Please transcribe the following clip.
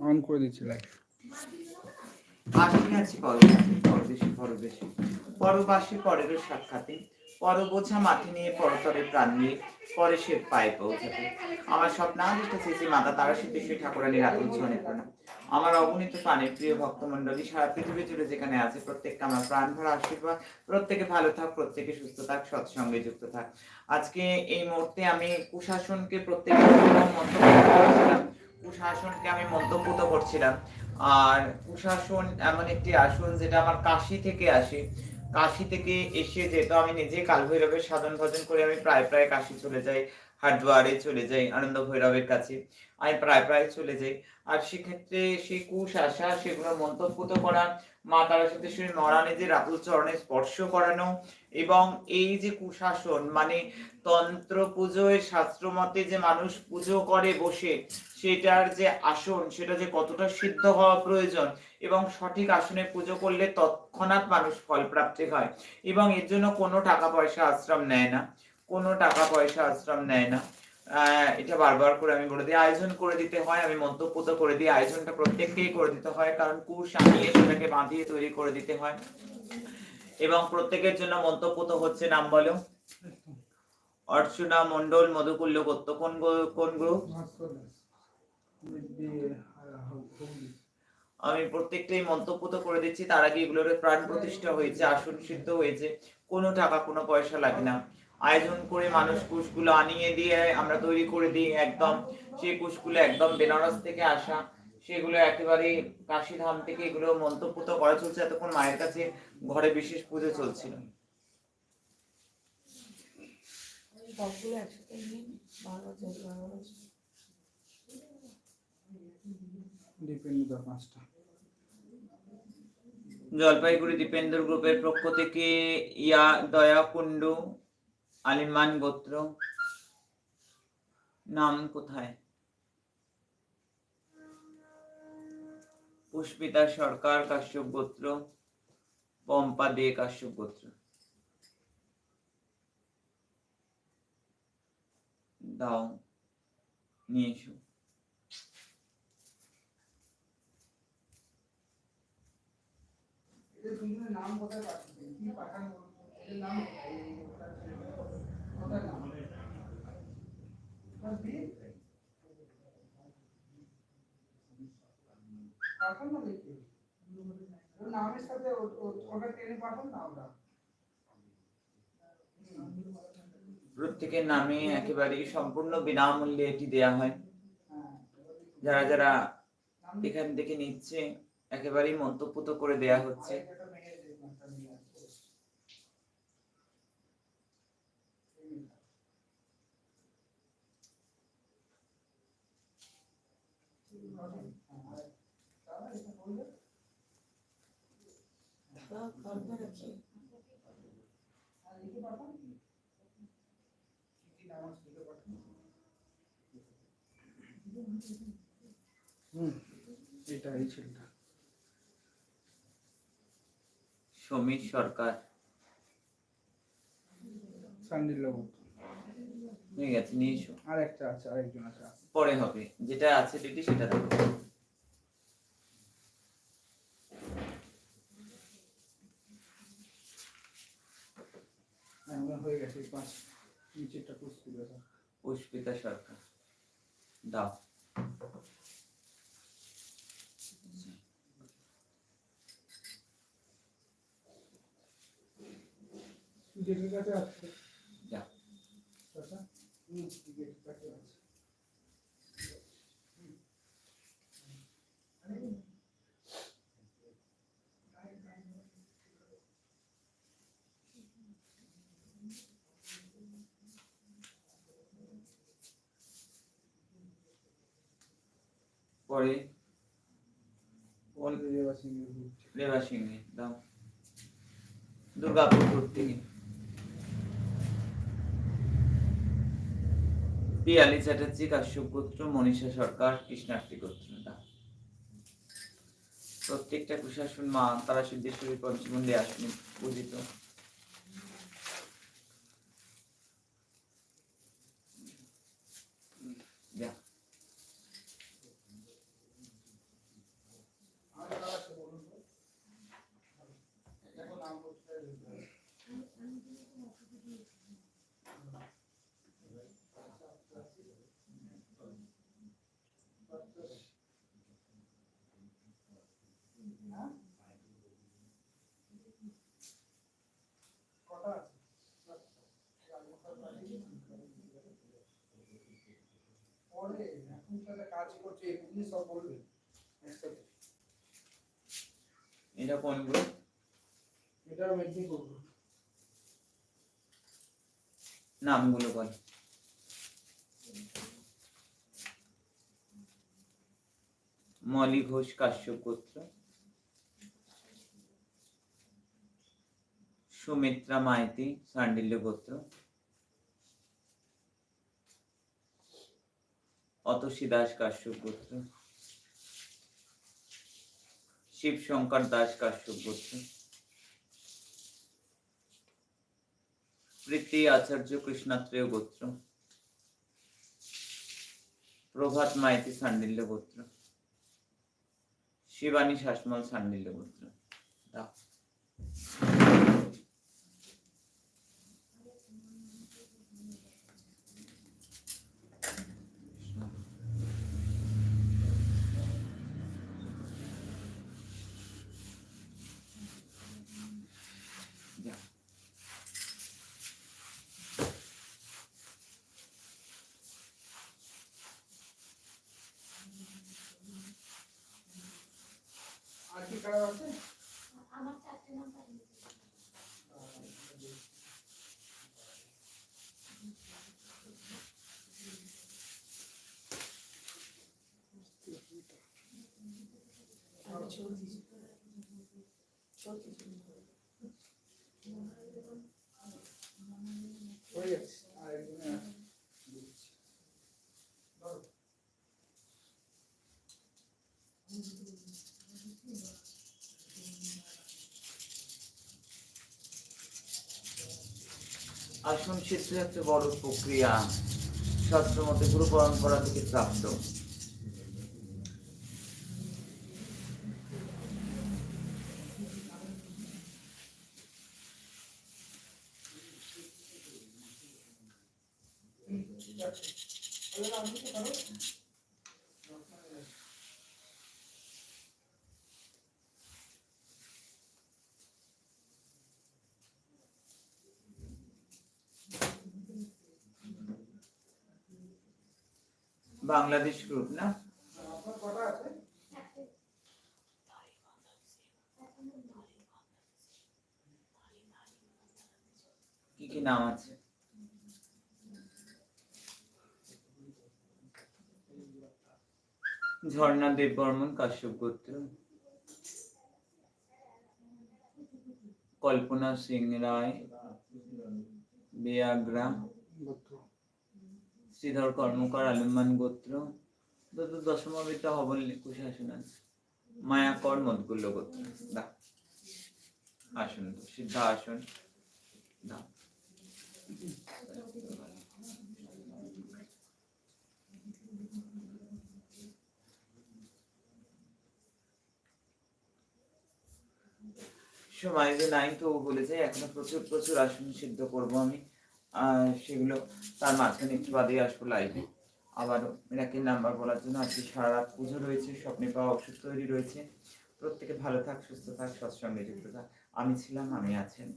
On করে দিচ্ছি live মাঠে নিয়ে আমার তারা আমার অগণিত প্রাণের প্রিয় ভক্তমণ্ডলী, সারা পৃথিবী জুড়ে যেখানে আছে, প্রত্যেকটা আমার প্রাণ ভরা আশীর্বাদ। প্রত্যেকে ভালো থাক, প্রত্যেকে সুস্থ থাক, সৎসঙ্গে যুক্ত থাক। আজকে এই মুহূর্তে আমি কুশাসনকে প্রত্যেকের জন্য মন্তব্য কুশাসনকে আমি মন্তব্য তো করছিলাম। আর কুশাসন এমন একটি আসন যেটা আমার কাশি থেকে আসে। কাশি থেকে এসে যেহেতু আমি নিজে কাল ভৈরবের সাধন ভজন করে আমি প্রায় প্রায় কাশি চলে যাই হার্ডওয়ারে চলে যাই আনন্দ ভৈরবের কাছে আমি প্রায় প্রায় চলে যাই। আর সেক্ষেত্রে সেই কুশ আসা সেগুলো মন্তব্য তো করা, মা তারা সাথে সতীশ্বরী নরানে যে রাতুল চরণে স্পর্শ করানো এবং এই যে কুশাসন মানে তন্ত্র পুজোয় শাস্ত্র মতে যে মানুষ পুজো করে বসে সেটার যে আসন, সেটা যে কতটা সিদ্ধ হওয়া প্রয়োজন এবং সঠিক আসনে পুজো করলে তৎক্ষণাৎ মানুষ ফল প্রাপ্তি হয় এবং এর জন্য কোনো টাকা পয়সা আশ্রম নেয় না। কোনো টাকা পয়সা আশ্রম নেয় না। এটা বারবার করে আমি বলে দিই, আয়োজন করে দিতে হয়, আমি মন্তব্য তো করে দিই, আয়োজনটা প্রত্যেককেই করে দিতে হয়, কারণ কুশ আনিয়ে সেটাকে বাঁধিয়ে তৈরি করে দিতে হয়। এবং প্রত্যেকের জন্য মন্তব্য তো হচ্ছে নাম বলো। অর্চনা মন্ডল মধুকুল্য কোন কোন গ্রুপ? আমি প্রত্যেকটাই মন্তব্য তো করে দিচ্ছি। তার আগে এগুলোর প্রাণ প্রতিষ্ঠা হয়েছে, আসন সিদ্ধ হয়েছে। কোনো টাকা, কোনো পয়সা লাগে না। আয়োজন করে মানুষ কুশগুলো আনিয়ে দিয়ে আমরা তৈরি করে দিই একদম। সেই কুশগুলো একদম বেনারস থেকে আসা, সেগুলো একেবারে কাশিধাম থেকে এগুলো মন্তব্য তো করা চলছে। এতক্ষণ মায়ের কাছে ঘরে বিশেষ পুজো চলছিল। সবগুলো একসাথে বাংলা চাই জলপাইগুড়ি দীপেন্দ্র গ্রুপের পক্ষ থেকে ইয়া দয়া কুন্ডু আলিমান গোত্র, নাম কোথায়? পুষ্পিতা সরকার, কাশ্যপ গোত্র, পম্পা দে কাশ্যপ গোত্র। দাও, নিয়ে এসো। নাম কোথায় পাঠাবেন কি পাঠান এদের নাম কোথায়? নাম? পাঠান না দেখি। ওর নামের সাথে ও- ও- ওটা টেনে পাঠান না ওটা? প্রত্যেকের নামে একেবারে সম্পূর্ণ বিনামূল্যে এটি দেয়া হয়। হ্যাঁ। যারা যারা এখান থেকে নিচ্ছে একেবারেই মন্তব্য তো করে দেয়া হচ্ছে। হুম এটা এই সমীর সরকার। নিয়ে এসো আছে আরেকজন আছে। পরে হবে যেটা আছে দিদি সেটা দেখো। হ্যাঁ, হয়ে গেছে পাঁচ নিচেরটা পুষ্পিতা সরকার দাও। গেটের কাছে আছে যা আচ্ছা হুম গেটের কাছে আছে পরে কোন রেবা সিংহের গ্রুপ রেবা সিংহে দাও দুর্গাপুর গ্রুপ থেকে পিয়ালি চ্যাটার্জি, কাশ্যপ গোত্র, মনীষা সরকার, কৃষ্ণার্থী গোত্র প্রত্যেকটা কুশাসন মা তারা সিদ্ধেশ্বরী পঞ্চমন্দি আসেন পূজিত যা সাথে কাজ করছে সব বলবে। এটা কোন গ্রুপ এটা করব নামগুলো বল। মলি ঘোষ কাশ্যপ গোত্র। সুমিত্রা মাইতি সান্ডিল্য গোত্র। অতসী দাস কাশ্যপ গোত্র শিব শঙ্কর দাস কাশ্যপ গোত্র প্রীতি আচার্য কৃষ্ণাত্রেয় গোত্র। প্রভাত মাইতি সান্ডিল্য গোত্র। শিবানী শাসমল সান্ডিল্য গোত্র দাও। যা। আর কি কাজ আছে আমার চারটে নাম্বার আমি চলছি চলছি হয়ে গেছে আর একজনে আছে দিচ্ছি। ধরো। আসন সিদ্ধ হচ্ছে বড় প্রক্রিয়া শাস্ত্র মতে গুরু পালন করা থেকে প্রাপ্ত। বাংলাদেশ গ্রুপ না? কি কি নাম আছে? ঝর্ণা দেব বর্মন কাশ্যপ গোত্র। কল্পনা সিং রায় বেয়াগ্রা শ্রীধর কর্মকার আলম্বান গোত্র। হবল একুশে আসন আছে মায়াকর মদগুল্য গোত্র। দা আসন সিদ্ধ আসন। দা সময় যে নাই তো বলেছে এখনও প্রচুর প্রচুর আসন সিদ্ধ করব আমি। সেগুলো তার মাঝখানে একটু বাদে আসব লাইভে আবারও মিরাকের নাম্বার বলার জন্য আজকে সারা রাত পুজো রয়েছে, স্বপ্নে পাওয়া ওষুধ তৈরি রয়েছে। প্রত্যেকে ভালো থাক, সুস্থ থাক সৎসঙ্গে যুক্ত থাক। আমি ছিলাম, আমি আছেন